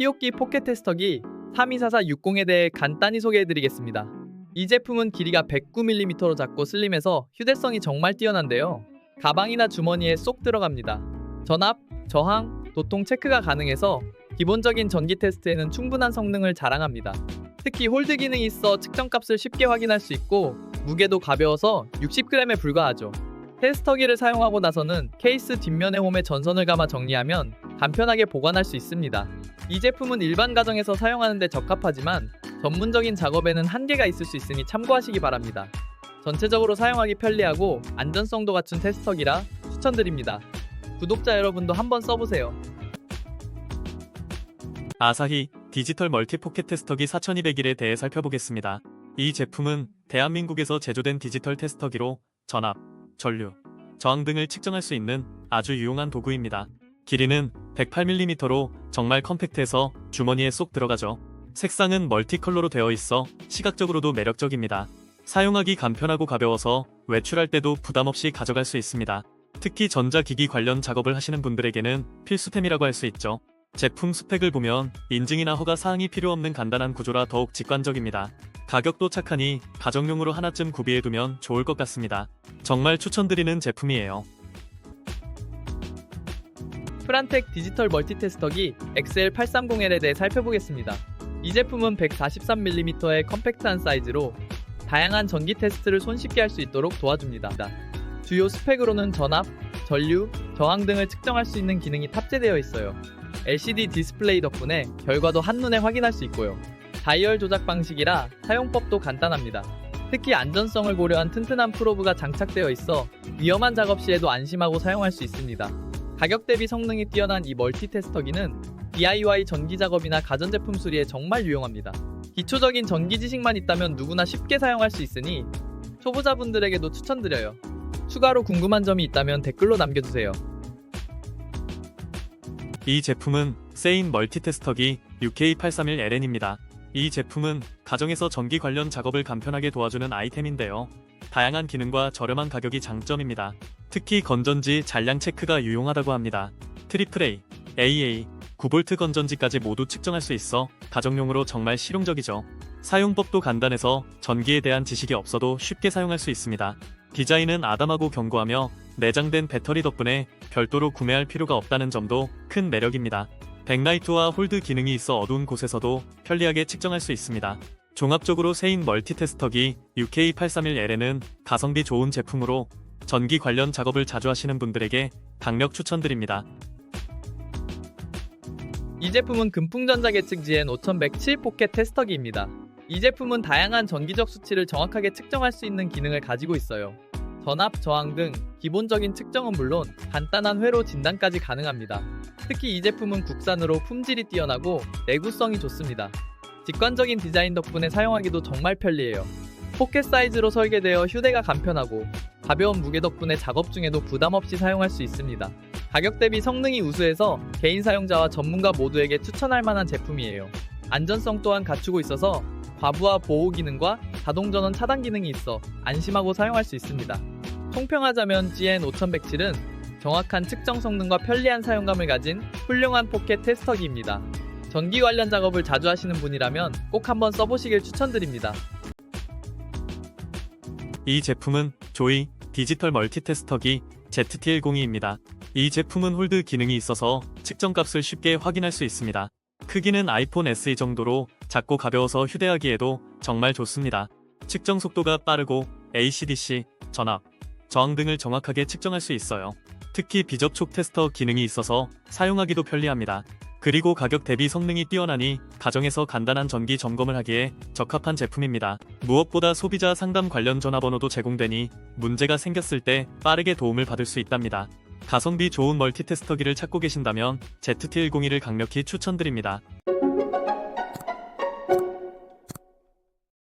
히오키 포켓 테스터기 324460에 대해 간단히 소개해드리겠습니다. 이 제품은 길이가 109mm로 작고 슬림해서 휴대성이 정말 뛰어난데요. 가방이나 주머니에 쏙 들어갑니다. 전압, 저항, 도통 체크가 가능해서 기본적인 전기 테스트에는 충분한 성능을 자랑합니다. 특히 홀드 기능이 있어 측정값을 쉽게 확인할 수 있고 무게도 가벼워서 60g에 불과하죠. 테스터기를 사용하고 나서는 케이스 뒷면에 홈에 전선을 감아 정리하면 간편하게 보관할 수 있습니다. 이 제품은 일반 가정에서 사용하는데 적합하지만 전문적인 작업에는 한계가 있을 수 있으니 참고하시기 바랍니다. 전체적으로 사용하기 편리하고 안전성도 갖춘 테스터기라 추천드립니다. 구독자 여러분도 한번 써보세요. 아사히 디지털 멀티 포켓 테스터기 4200일에 대해 살펴보겠습니다. 이 제품은 대한민국에서 제조된 디지털 테스터기로 전압, 전류, 저항 등을 측정할 수 있는 아주 유용한 도구입니다. 길이는 108mm로 정말 컴팩트해서 주머니에 쏙 들어가죠. 색상은 멀티컬러로 되어 있어 시각적으로도 매력적입니다. 사용하기 간편하고 가벼워서 외출할 때도 부담 없이 가져갈 수 있습니다. 특히 전자기기 관련 작업을 하시는 분들에게는 필수템이라고 할 수 있죠. 제품 스펙을 보면 인증이나 허가 사항이 필요 없는 간단한 구조라 더욱 직관적입니다. 가격도 착하니 가정용으로 하나쯤 구비해두면 좋을 것 같습니다. 정말 추천드리는 제품이에요. 프란텍 디지털 멀티테스터기 XL830L에 대해 살펴보겠습니다. 이 제품은 143mm의 컴팩트한 사이즈로 다양한 전기 테스트를 손쉽게 할 수 있도록 도와줍니다. 주요 스펙으로는 전압, 전류, 저항 등을 측정할 수 있는 기능이 탑재되어 있어요. LCD 디스플레이 덕분에 결과도 한눈에 확인할 수 있고요. 다이얼 조작 방식이라 사용법도 간단합니다. 특히 안전성을 고려한 튼튼한 프로브가 장착되어 있어 위험한 작업 시에도 안심하고 사용할 수 있습니다. 가격 대비 성능이 뛰어난 이 멀티 테스터기는 DIY 전기 작업이나 가전제품 수리에 정말 유용합니다. 기초적인 전기 지식만 있다면 누구나 쉽게 사용할 수 있으니 초보자분들에게도 추천드려요. 추가로 궁금한 점이 있다면 댓글로 남겨주세요. 이 제품은 세인 멀티테스터기 UK831LN입니다. 이 제품은 가정에서 전기 관련 작업을 간편하게 도와주는 아이템인데요. 다양한 기능과 저렴한 가격이 장점입니다. 특히 건전지 잔량 체크가 유용하다고 합니다. 트리플 A, AA, 9V 건전지까지 모두 측정할 수 있어 가정용으로 정말 실용적이죠. 사용법도 간단해서 전기에 대한 지식이 없어도 쉽게 사용할 수 있습니다. 디자인은 아담하고 견고하며 내장된 배터리 덕분에 별도로 구매할 필요가 없다는 점도 큰 매력입니다. 백라이트와 홀드 기능이 있어 어두운 곳에서도 편리하게 측정할 수 있습니다. 종합적으로 세인 멀티테스터기 UK831L에는 가성비 좋은 제품으로 전기 관련 작업을 자주 하시는 분들에게 강력 추천드립니다. 이 제품은 금풍전자 계측 GN5107 포켓 테스터기입니다. 이 제품은 다양한 전기적 수치를 정확하게 측정할 수 있는 기능을 가지고 있어요. 전압, 저항 등 기본적인 측정은 물론 간단한 회로 진단까지 가능합니다. 특히 이 제품은 국산으로 품질이 뛰어나고 내구성이 좋습니다. 직관적인 디자인 덕분에 사용하기도 정말 편리해요. 포켓 사이즈로 설계되어 휴대가 간편하고 가벼운 무게 덕분에 작업 중에도 부담 없이 사용할 수 있습니다. 가격 대비 성능이 우수해서 개인 사용자와 전문가 모두에게 추천할 만한 제품이에요. 안전성 또한 갖추고 있어서 과부하 보호 기능과 자동 전원 차단 기능이 있어 안심하고 사용할 수 있습니다. 총평하자면 GN5107은 정확한 측정 성능과 편리한 사용감을 가진 훌륭한 포켓 테스터기입니다. 전기 관련 작업을 자주 하시는 분이라면 꼭 한번 써보시길 추천드립니다. 이 제품은 조이 디지털 멀티테스터기 ZT102입니다. 이 제품은 홀드 기능이 있어서 측정값을 쉽게 확인할 수 있습니다. 크기는 아이폰 SE 정도로 작고 가벼워서 휴대하기에도 정말 좋습니다. 측정 속도가 빠르고 ACDC, 전압, 저항 등을 정확하게 측정할 수 있어요. 특히 비접촉 테스터 기능이 있어서 사용하기도 편리합니다. 그리고 가격 대비 성능이 뛰어나니 가정에서 간단한 전기 점검을 하기에 적합한 제품입니다. 무엇보다 소비자 상담 관련 전화번호도 제공되니 문제가 생겼을 때 빠르게 도움을 받을 수 있답니다. 가성비 좋은 멀티테스터기를 찾고 계신다면 ZT102를 강력히 추천드립니다.